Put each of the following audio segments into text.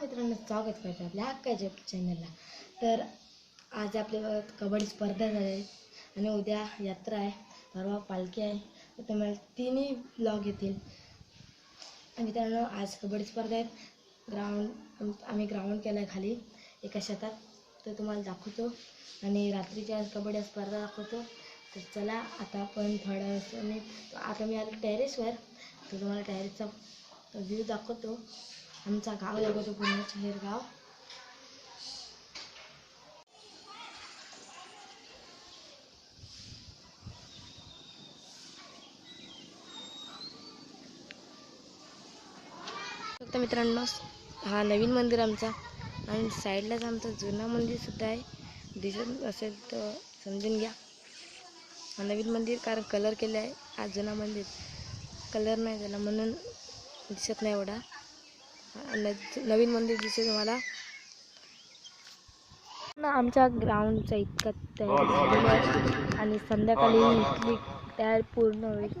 मित्रांनो स्वागत करतो आपल्या हक्काच्या चॅनलला. तर आज आपल्या कबड्डी स्पर्धा झाली आणि उद्या यात्रा आहे परवा पालखी आहे. तर तुम्हाला तिन्ही ब्लॉग येतील. आणि मित्रांनो आज कबड्डी स्पर्धा आहेत ग्राउंड आम्ही ग्राउंड केलं आहे खाली एका शेतात. तर तुम्हाला दाखवतो. आणि रात्रीची आज कबड्डी स्पर्धा दाखवतो. तर चला आता आपण थोड्या वेळाने आता मी आलो टेरेसवर तर तुम्हाला टेरेसचा व्ह्यू दाखवतो. आमचा गाव दाखवतो पूर्ण शहर गाव. फक्त मित्रांनो हा नवीन मंदिर आमचा आणि साईडलाच आमचं जुनं मंदिर सुद्धा आहे. दिसत असेल तर समजून घ्या. हा नवीन मंदिर कारण कलर केलं आहे हा जुना मंदिर. कलर नाही झाला म्हणून दिसत नाही एवढा. नवीन मंदिर दिसेल तुम्हाला. ना आमच्या ग्राउंडचा इतका तयार आणि संध्याकाळी इथली तयार पूर्ण होईल.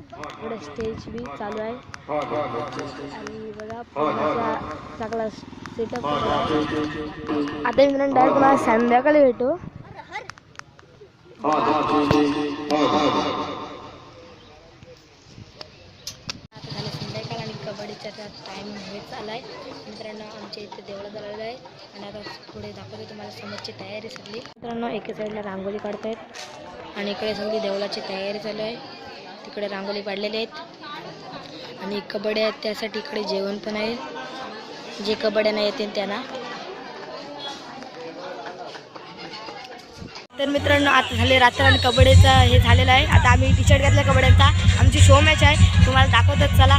एवढं स्टेज बी चालू आहे. आणि बघा पूर्णचा सगळा सेटअप आता मी डायरेक्ट तुम्हाला संध्याकाळी भेटू आता झालं संध्याकाळ आणि कबड्डीचा टाईम होत आला आहे मित्रांनो आमच्या इथे देवळं झालेलं आहे. आणि आता पुढे दाखवते तुम्हाला समोरची तयारी सगळी. मित्रांनो एका साईडला रांगोळी काढतायत. आणि इकडे सगळी देवळाची तयारी चालू आहे. तिकडे रांगोळी काढलेली आहेत. आणि कबड्ड्या आहेत त्यासाठी इकडे जेवण पण आहे. जे कबड्ड्या नाही येतील त्यांना. तर मित्रांनो आता झाले रात्र आणि कबड्डीचं हे झालेलं आहे. आता आम्ही टी शर्ट घातला कबड्ड्यांचा आमची शो मॅच आहे. तुम्हाला दाखवतच चला.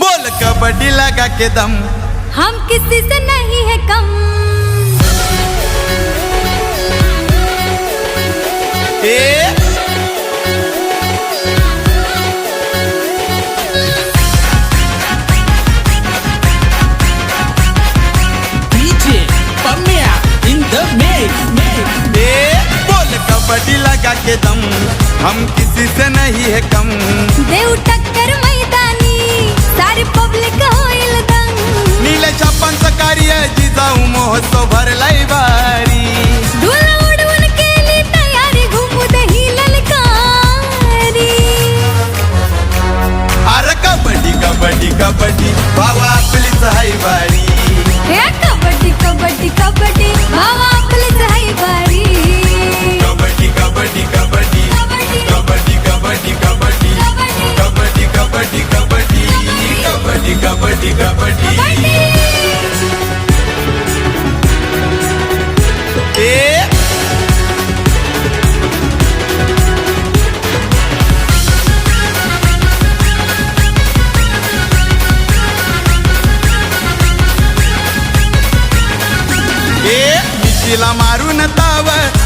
बोल कबड्डी लगा के दम। हम किसी से नहीं है कम। ए? कबड्डी लगा के दम। हम किसी से नहीं है कम। देव टक्कर सारी पब्लिक होईल दंग नील छापांचं कार्य जिजाऊ महोत्सव भरलाय बारी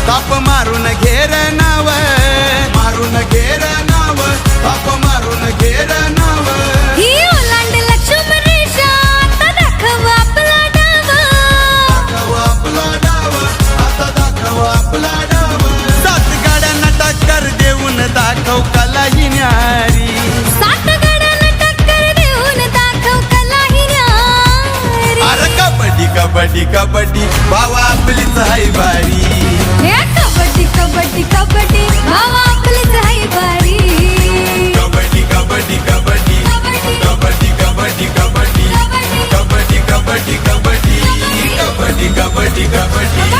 ताप मारून घेर नाव मारून घेर नाव ताप मारून घेर नाव. ही ओलांड लक्ष्मण रेषा आता दाखव आपला डाव. दाखव आपला डाव आता दाखव आपला डाव. सात गाड्यांना टक्कर देऊन दाखव कला ही न्यारी. सात गड्याला टक्कर देऊन दाखव कला ही न्यारी. अरे कबड्डी कबड्डी कबड्डी भावा आपलीच हाय बारी कबड्डी कबड्डी कबड्डी भावा आपलीच आहे बारी कबड्डी कबड्डी कबड्डी कबड्डी कबड्डी कबड्डी कबड्डी कबड्डी कबड्डी कबड्डी कबड्डी कबड्डी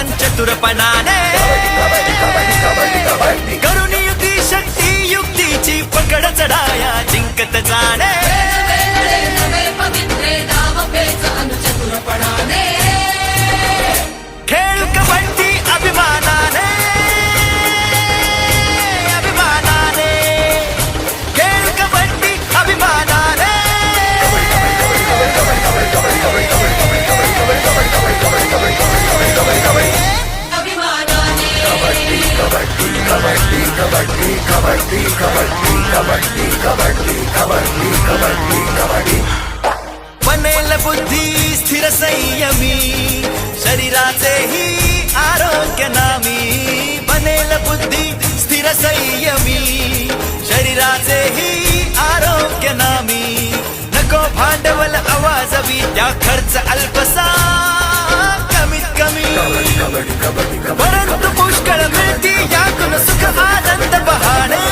पेच अंचतुरपणाने करून युती शक्ती युक्तीची पकड चढाया जिंकत जाणे खेळ कबड्डी कबड्डी कबड्डी कबड्डी कबड्डी कबड्डी कबड्डी कबड्डी बनेल बुद्धी स्थिर संयमी शरीराचे ही आरोग्य नामी. बनेल बुद्धी स्थिर संयमी शरीराचे ही आरोग्य नामी. नको भांडवल आवाज विद्या खर्च अल्पसा. कमीत कमी परंतु पुष्कळ मिळती यातून सुख आनंद बहाणे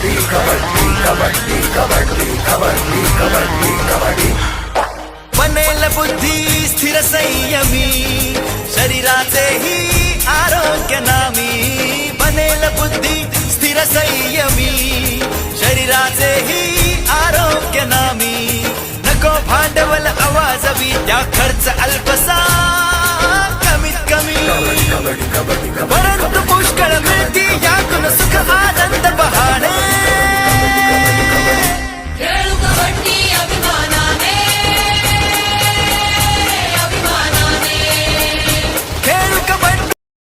कबड्डी कबड्डी कबड्डी कबड्डी कबड्डी कबड्डी कबड्डी बनेल बुद्धी स्थिर संयमी शरीराचे ही आरोग्य नामी. बनेल बुद्धी स्थिर संयमी शरीराचे ही आरोग्य नामी. नको भांडवल आवाज विद्या खर्च अल्पसा. आम्ही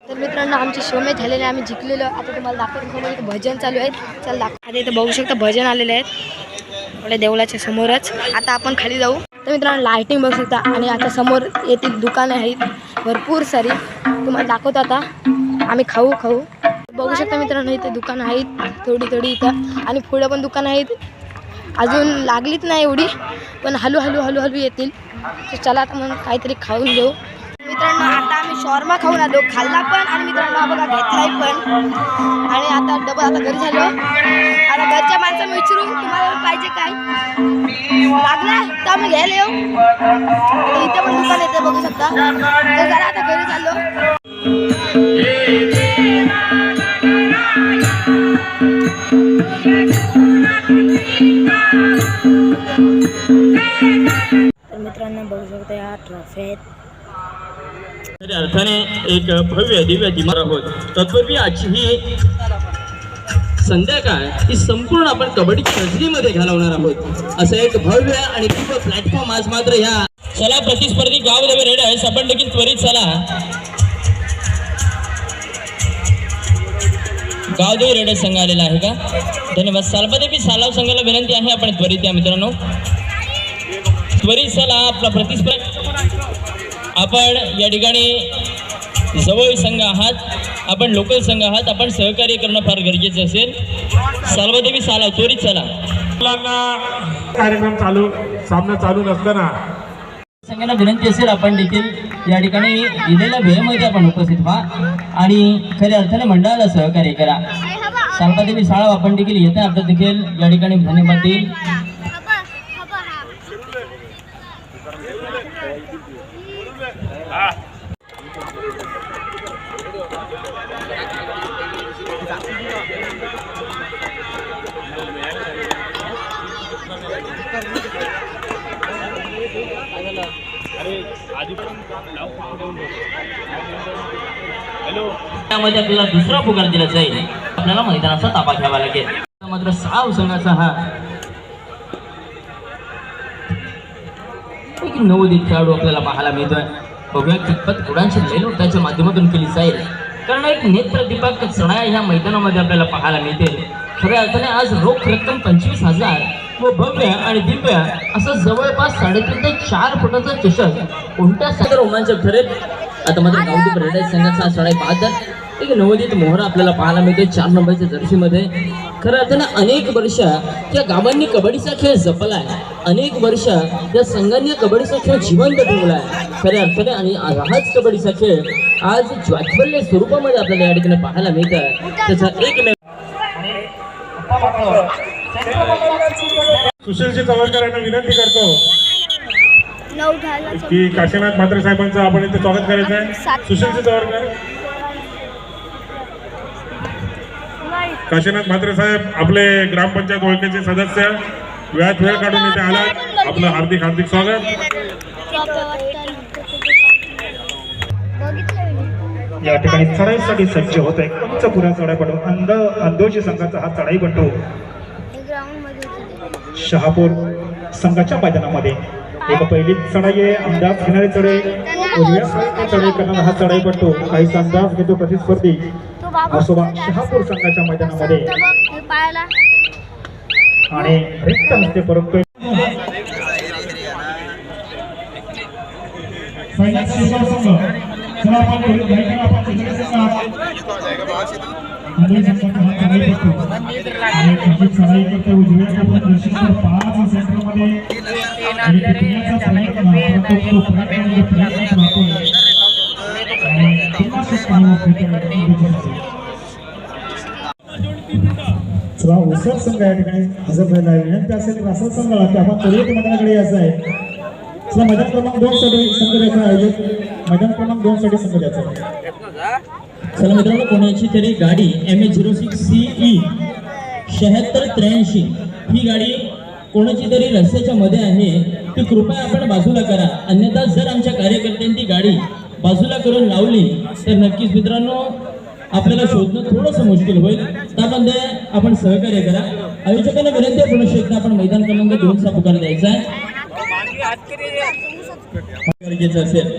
तर मित्रांनो आमचे शोमे झालेले आम्ही जिंकलेलो. आता तुम्हाला दाखवतो समोर भजन चालू आहे. चल दाखव. आता इथं बघू शकता भजन आलेले आहेत. आपल्या देवळाच्या समोरच. आता आपण खाली जाऊ. तर मित्रांनो लायटिंग बघू शकता. आणि आता समोर येथे दुकानं आहेत भरपूर सारी. तुम्हाला दाखवतो आता. आम्ही खाऊ खाऊ. बघू शकता मित्रांनो इथे दुकानं आहेत. थोडी थोडी इथं. आणि पुढं पण दुकानं आहेत. अजून लागलीच नाही एवढी पण हळूहळू हळूहळू येतील. तर चला आता मग काहीतरी खाऊन घेऊ. मित्रांनो आता आम्ही शॉर्मा खाऊन आलो. खाल्ला पण आणि मित्रांनो हा बघा घेतलाय पण. आणि आता डबल आता घरी झालो. आता घरच्या माणसांना विचारू तुम्हाला पाहिजे काय? लागला? तर आम्ही घ्यायला येऊ. इथे पण दुकान येते बघू शकता. तर जरा आता घरी चाललो. तर मित्रांनो बघू शकता या ट्रॉफी आहेत अर्थाने एक भव्य दिव्य दिमार आहोत तत्पूर्वी आजची ही संध्याकाळ ही संपूर्ण आपण कबड्डी सजनीमध्ये घालवणार आहोत. असं एक भव्य आणि दिव्य प्लॅटफॉर्म आज मात्र ह्या चला प्रतिस्पर्धी गाव देवे रेड आहे आपण देखील त्वरित चला. गावदेवी रेडर संघ आलेला आहे का? धन्यवाद. सालबादेवी सालाव संघाला विनंती आहे आपण त्वरित या मित्रांनो. त्वरित चला आपला प्रतिस्पर्धा. आपण या ठिकाणी जवळ संघ आहात. आपण लोकल संघ आहात आपण सहकार्य करणं फार गरजेचं असेल. सालवादेवी साला त्वरित चला कार्यक्रम चालू सामना चालू नसताना. संघाला विनंती असेल आपण देखील या ठिकाणी दिलेल्या वेळेमध्ये आपण उपस्थित व्हा आणि खऱ्या अर्थाने मंडळाला सहकार्य करा. सालवादेवी साळाव आपण देखील येत्या अर्थ देखील या ठिकाणी धन्यवाद देईल. त्यामध्ये आपल्याला दुसरा पुकार दिला जाईल. आपल्याला मैदानाचा ताबा घ्यावा लागेल. मात्र साव संघाचा हा एक नवोदित खेळाडू आपल्याला पाहायला मिळतोय. बघूया कितपत गुणांची लेलूट त्याच्या माध्यमातून केली जाईल. कारण एक नेत्रदीपक चढाया ह्या मैदानामध्ये आपल्याला पाहायला मिळते खऱ्या अर्थाने आज रोख रक्कम पंचवीस हजार व भव्य आणि दिव्य असं जवळपास साडेतीन ते चार फुटाचा चषक कोणत्या सगळं रोमांचक ठरेल आता मात्र गावदीप रेडर संघाचा चढाई पाहतात एक नवोदित मोहरा आपल्याला पाहायला मिळते चार नंबरच्या जर्सीमध्ये. खरं अर्थानं अनेक वर्ष त्या गावांनी कबड्डीचा खेळ जपलाय. अनेक वर्ष त्या संघांनी या कबड्डीचा खेळ जिवंत ठेवलाय. खऱ्या अर्थाने आणि हाच कबड्डीचा खेळ आज ज्वाज्वल्य स्वरूपामध्ये आपल्याला या ठिकाणी पाहायला मिळतं त्याचा एक सुशीलजी चवळकर यांना विनंती करतो. की काशीनाथ म्हात्रे साहेबांचं आपण इथे स्वागत करायचं आहे सुशीलजी चवळकर काशीनाथ म्हात्रे साहेब आपले ग्रामपंचायत ओळखीचे सदस्य. वेळात वेळ काढून इथे आलात. आपलं हार्दिक हार्दिक स्वागत. या ठिकाणी चढाईसाठी सज्ज होत आहे. उंच पुरा चढाईपटू अंध अंधोजी संघाचा हा चढाईपटू शहापूर संघाच्या मैदानामध्ये. एक पहिली चढाई आहे अंदाज घेणारे चढाई चढाई करणारा हा चढाईपटू काही अंदाज घेतो प्रतिस्पर्धी. आसोबा शहापूर संघाच्या मैदानामध्ये. आणि रिक्त हस्ते परंतु संघ. चला आपण संघ या ठिकाणी हजर झालेला आहे. विनंती असेल तर असा संघ की आपण त्वरित मंडळाकडे यायचं आहे. चला मैदान क्रमांक दोन साठी संघ द्यायचा आयोजक मैदान क्रमांक दोन साठी संघ द्यायचा आहे. चला मित्रांनो कोणाची तरी गाडी M A zero six CE शहात्तर त्र्याऐंशी ही गाडी कोणाची तरी रस्त्याच्या मध्ये आहे ती कृपया आपण बाजूला करा. अन्यथा जर आमच्या कार्यकर्त्यांनी ती गाडी बाजूला करून लावली तर नक्कीच मित्रांनो आपल्याला शोधणं थोडंसं मुश्किल होईल. त्यामध्ये आपण सहकार्य करा. आयोजकांना विनंती आहे पुन्हा एकदा आपण मैदान क्रमांक दोनचा पुकार द्यायचा आहे. गरजेचं असेल.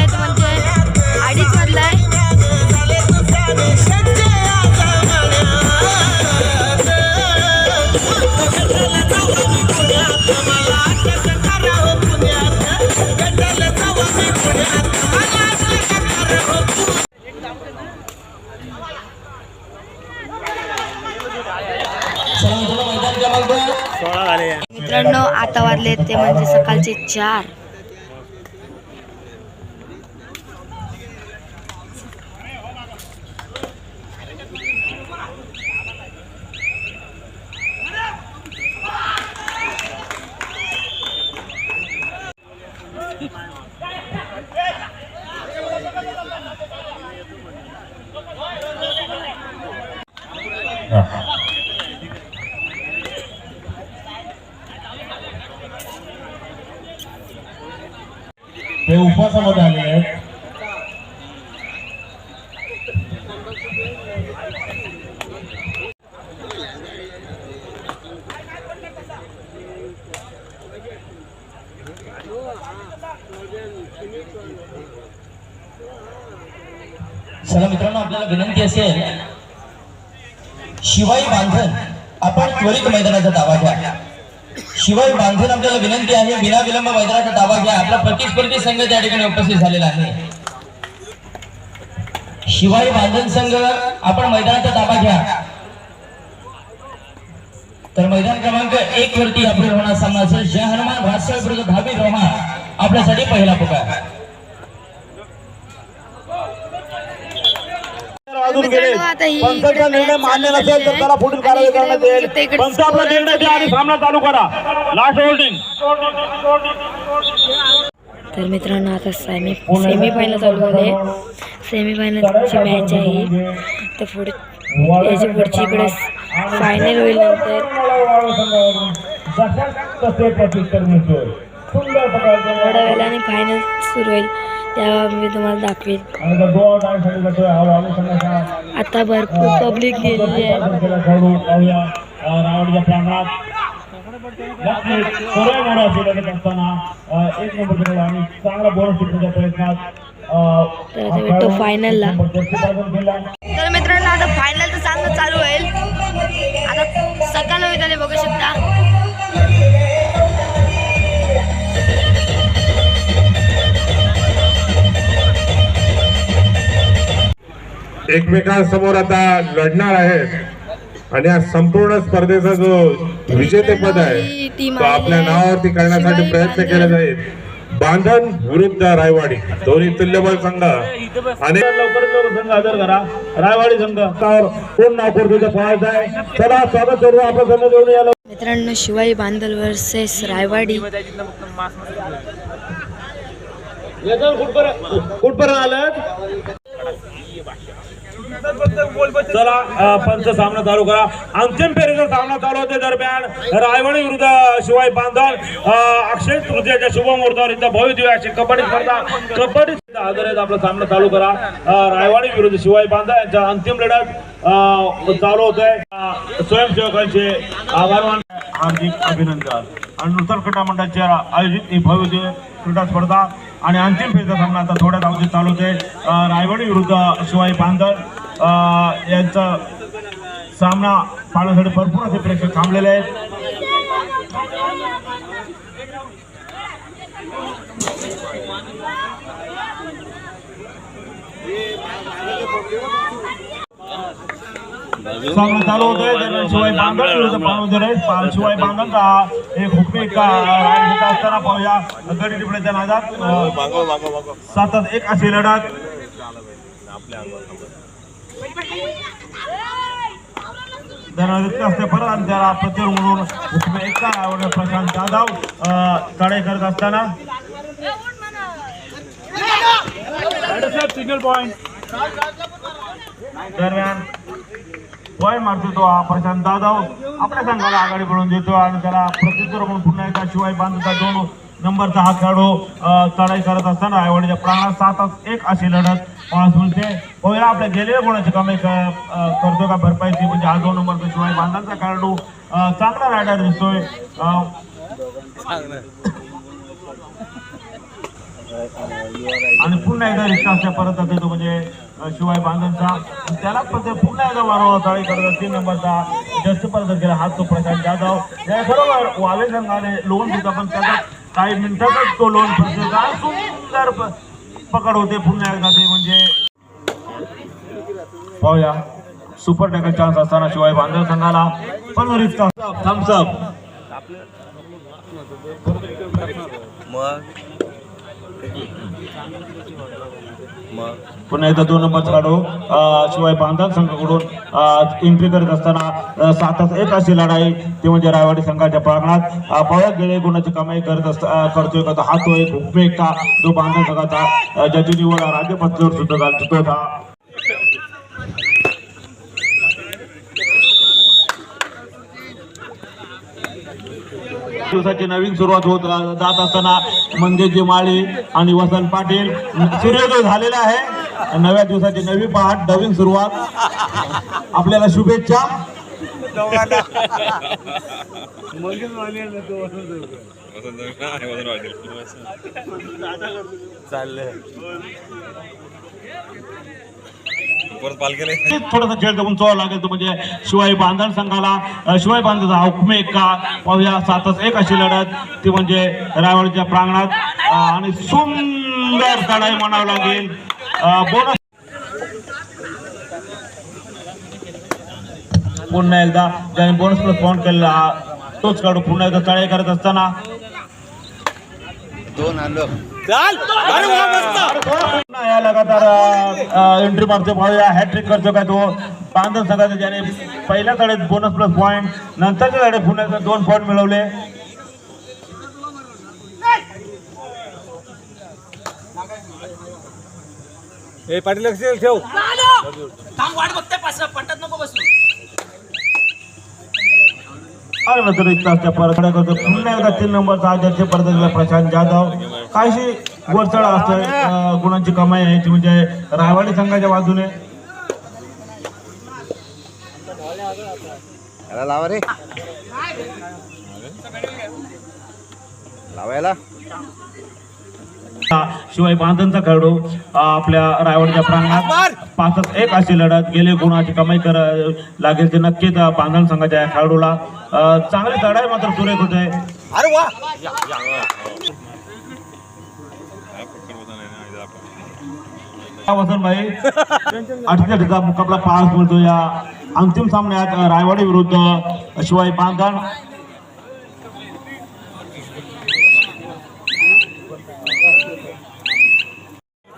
ते म्हणजे सकाळचे चार. असेल. शिवाई बांधन आपण त्वरित मैदानाचा दावा घ्या. शिवाई बांधण आपल्याला विनंती आहे विना विलंब मैदानाचा दावा घ्या. आपला प्रतिस्पर्धी संघ त्या ठिकाणी उपस्थित झालेला आहे. शिवाई बांधन संघ आपण मैदानाचा ताबा घ्या. तर मैदान क्रमांक एक वरती आपले होणार सामना असेल. जय हनुमान भास्कर विरुद्ध धावी रोमा. आपल्यासाठी पहिला पुकार. अजून गेले. पंचाचा निर्णय मान्य नसेल तर त्याला पुढील आहे. कारवाई करण्यात येईल पंच आपला निर्णय द्या आणि सामना चालू करा. लास्ट होल्डिंग तर मित्रांनो आता सेमी सेमी फायनल चालू झाले. सेमी फायनलची मॅच आहे. तर पुढे याची पुढची इकडे फायनल होईल नंतर थोड्या वेळाने फायनल सुरू होईल. तेव्हा मी तुम्हाला तो हा संघाचा आता भरपूर पब्लिक गेलेली आहे. प्रयत्नात अं, तर हा मित्रांनो आता फायनलचा सामना चालू होईल. आता सकाळ होईल बघू शकता. एकमेकांसमोर आता लढणार आहेत. आणि या संपूर्ण स्पर्धेचा जो विजेतेपद आहे तो आपल्या नावावरती करण्यासाठी प्रयत्न केले जाईल. बांधण विरुद्ध रायवाडी दोन्ही तुल्यबळ संघ. आणि लवकर संघ हजर करा. रायवाडी संघ. कोण नाव करतो ते पाहायचं आहे? चला स्वागत करू. आपलं संघ घेऊन या मित्रांनो शिवाई बांधल वर्सेस रायवाडी. कुठपर्यंत आलं? चला पंच सामना चालू करा. अंतिम फेरीचा सामना चालू होते दरम्यान. रायवाडी विरुद्ध शिवाय बांधण अक्षय तृतीयाच्या शुभ मुहूर्तावर इथं भव्य दिव्य अशी कबड्डी स्पर्धा. कबड्डी आधारित आपला सामना चालू करा. रायवाडी विरुद्ध शिवाय बांधा यांच्या अंतिम लढत चालू होत आहे स्वयंसेवकांचे आभार मान हार्दिक अभिनंदन. आणि नूतन क्रीडा मंडळाच्या आयोजित ही भव्य क्रीडा स्पर्धा आणि अंतिम फेरीचा सामना आता थोड्या धावतीत चालू आहे. रायवाडी विरुद्ध शिवाई बांधण यांचा सामना पाहण्यासाठी भरपूर असे प्रेक्षक थांबलेले आहेत. सामना चालू होतोय दरम्यान शिवाय बांधण विरुद्ध पाणवदर आहे शिवाय बांधणचा एक हुकमी का? राईड घेत असताना पाहूया. गडी टिपण्याच्या नादात सातात एक अशी लढत. असते परत आणि त्याला प्रत्युर म्हणून हुकमी एका रायवड प्रशांत जाधव तडे करत असताना. सिग्नल पॉइंट दरम्यान वय मारतो तो हा प्रशांत दादाव आपल्या संघाला आघाडी बनवून देतो आणि त्याला प्रत्युत्तर म्हणून पुन्हा एकदा शिवाय बांधता दोन नंबरचा हा खेळाडू चढाई करत असताना रायवाडीच्या प्राणात सात तास एक अशी लढत पाहायला मिळते पहिला आपल्या गेलेल्या कोणाची कमी करतो का भरपाई ती म्हणजे हा दोन नंबरचा शिवाय बांधांचा खेळाडू चांगला रायडर दिसतोय. आणि पुन्हा एकदा रिक्षा असल्या परत येतो म्हणजे शिवाय बांधणचा. त्याला पण ते पुन्हा एकदा वारंवार चाळी करत तीन नंबरचा जस्ट परत गेला हात तो प्रशांत जाधव. या बरोबर वावे संघाने लोन दिला पण त्याचा काही मिनिटातच तो लोन प्रत्येका सुंदर प- पकड होते पुन्हा एकदा ते म्हणजे. पाहूया. सुपर टॅकल चान्स असताना शिवाय बांधव संघाला पण रिस्क थम्सअप पुन्हा एकदा दोन नंबर काढू शिवाय बांधव संघाकडून एंट्री करत असताना सात तास एक अशी लढाई ती म्हणजे रायवाडी संघाच्या प्रांगणात पळत गेले गुणाची कमाई करत असता करतोय का हा तो एक उपयोग का जो बांधव संघाचा ज्याची निवड राज्य पातळीवर सुद्धा झाली तो दिवसाची नवीन सुरुवात होत जात असताना मंगेशजी माळी आणि वसंत पाटील सूर्योदय झालेला आहे. नव्या दिवसाची नवी पहाट नवीन सुरुवात. आपल्याला शुभेच्छा. थोडासा खेळ जगून चोळा लागेल तो म्हणजे शिवाई बांधण संघाला. अ, शिवाई बांधणचा हा हुकमे एक्का पाहूया सातच एक अशी लढत. ती म्हणजे रायवाडीच्या प्रांगणात. आणि सुंदर चढाई म्हणावं लागेल. बोनस पुन्हा एकदा ज्याने बोनस प्लस पॉईंट केलेला हा तोच काढू पुन्हा एकदा चढाई करत असताना. पुन्हा या लगातार एंट्री मारतो पाहूया हॅट्रिक करतो काय तो? बांधव संघाचा ज्याने पहिल्या तळेत बोनस प्लस पॉईंट नंतरच्या तळे एकदा दोन पॉईंट मिळवले. थांब वाट बघते पास पट्टात नको बसू. आणि एक तास त्या परत करतो पुन्हा एकदा तीन नंबरचा आदर्श परत प्रशांत जाधव. काहीशी वरचढ असतोय गुणांची कमाई आहे ती म्हणजे रायवाडी संघाच्या बाजूने. लावा रे. लावायला. शिवाय बांधणचा खेळाडू आपल्या रायवाडच्या प्रांगणात पाचच एक अशी लढत गेले. गुणाची कमाई कर लागेल ते नक्कीच बांधण संघाच्या या खेळाडूला. चांगली लढाई मात्र सुरेख होते अरे वा! वसंतभाई अठ्ठेचाळीसचा मुकाबला पास मिळतो या अंतिम सामन्यात रायवाडी विरुद्ध शिवाय बांधण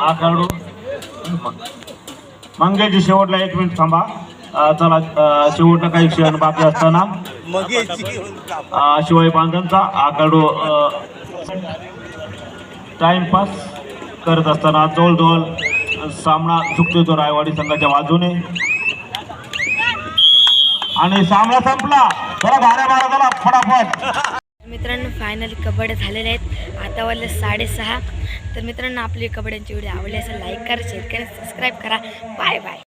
हा खेळाडू. मंगेशजी शेवटला एक मिनिट थांबा. चला शेवटला काही क्षण बाकी असताना. शिवाय बांधणचा हा खेळाडू टाइमपास करत असताना जवळजवळ सामना चुकतो तो रायवाडी संघाच्या बाजूने. आणि सामना संपला. चला गाड्या मारा फटाफट. मित्रांनो फायनली कबड्ड्या झालेल्या आहेत. आता वाजले साडेसहा. तर मित्रांनो आपली कबड्यांची व्हिडिओ आवडली असेल लाईक करा शेअर करा सबस्क्राईब करा. Bye bye